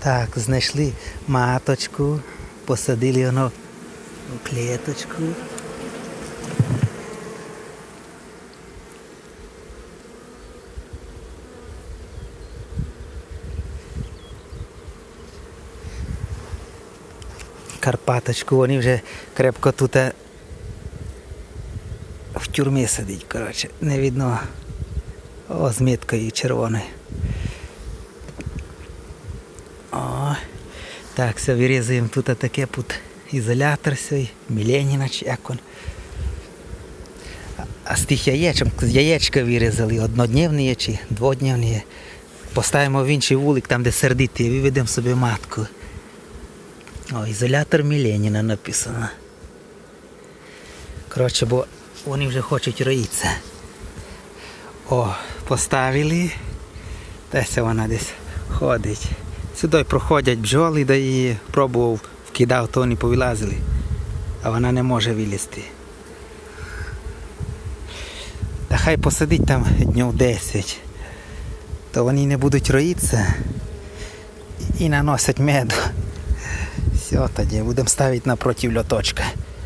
Так, знайшли маточку, посадили воно у клеточку. Карпаточку, вони вже крепко тут е, в тюрмі сидить, коротше, не видно о, з міткою червоною. Так, все, вирізуємо тут таке під ізолятор сей, Міленіна чи як він. А- з тих яєчок, яєчка вирізали, однодневні є чи дводневні є. Поставимо в інший вулик, там де сердити, і виведемо собі матку. О, ізолятор Міленіна написано. Коротше, бо вони вже хочуть роїтися. О, поставили. Десь вона десь ходить. Сюди проходять бджоли, да її пробував, вкидав, то вони повилазили. А вона не може вилізти. Та хай посидить там днів 10. То вони не будуть роїтися і наносять меду. Все, тоді будемо ставити напроти льоточка.